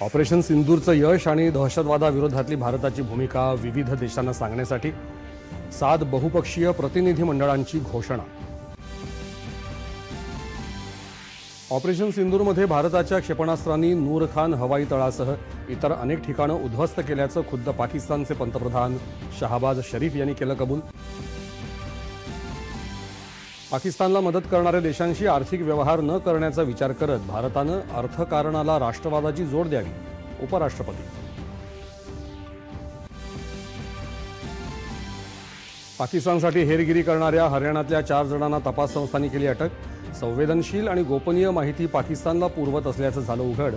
Operation सिंदूरचं यश आणि दहशतवादाविरोधातली भारताची भूमिका विविध देशांना सांगण्यासाठी सात बहुपक्षीय प्रतिनिधी मंडळांची घोषणा. ऑपरेशन सिंदूरमध्ये भारताच्या क्षेपणास्त्रांनी नूर खान हवाई तळासह इतर अनेक ठिकाणं उद्ध्वस्त केल्याचं खुद्द पाकिस्तानचे पंतप्रधान शहाबाज शरीफ यांनी केलं कबूल. पाकिस्तानला मदत करणाऱ्या देशांशी आर्थिक व्यवहार न करण्याचा विचार करत भारतानं अर्थकारणाला राष्ट्रवादाची जोड द्यावी उपराष्ट्रपती. पाकिस्तानसाठी हेरगिरी करणाऱ्या हरियाणातल्या चार जणांना तपास संस्थांनी केली अटक संवेदनशील आणि गोपनीय माहिती पाकिस्तानला पुरवत असल्याचं झालं उघड.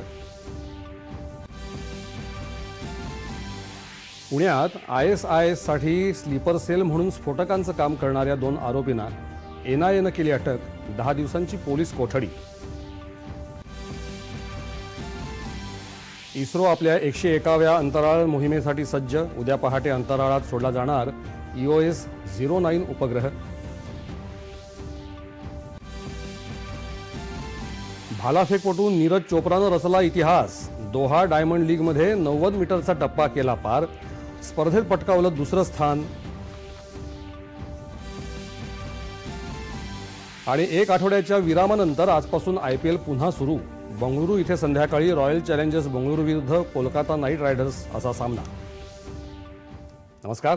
पुण्यात आय एस आय एससाठी स्लीपर सेल म्हणून स्फोटकांचं काम करणाऱ्या दोन आरोपींना एनआयएनं केली अटक दहा दिवसांची पोलीस कोठडी. इस्रो आपल्या एकशे एकाव्या अंतराळ मोहिमेसाठी सज्ज उद्या पहाटे अंतराळात सोडला जाणार ईओएस एस झिरो नाईन उपग्रह. भालाफेकपटू नीरज चोप्रानं रचला इतिहास. दोहा डायमंड लीगमध्ये नव्वद मीटरचा टप्पा केला पार. स्पर्धेत पटकावलं दुसरं स्थान. आणि एक आठवड्याच्या विरामानंतर आजपासून आय पी एल पुन्हा सुरू. बंगळुरू इथे संध्याकाळी रॉयल चॅलेंजर्स बंगळुरू विरुद्ध कोलकाता नाईट रायडर्स असा सामना. नमस्कार.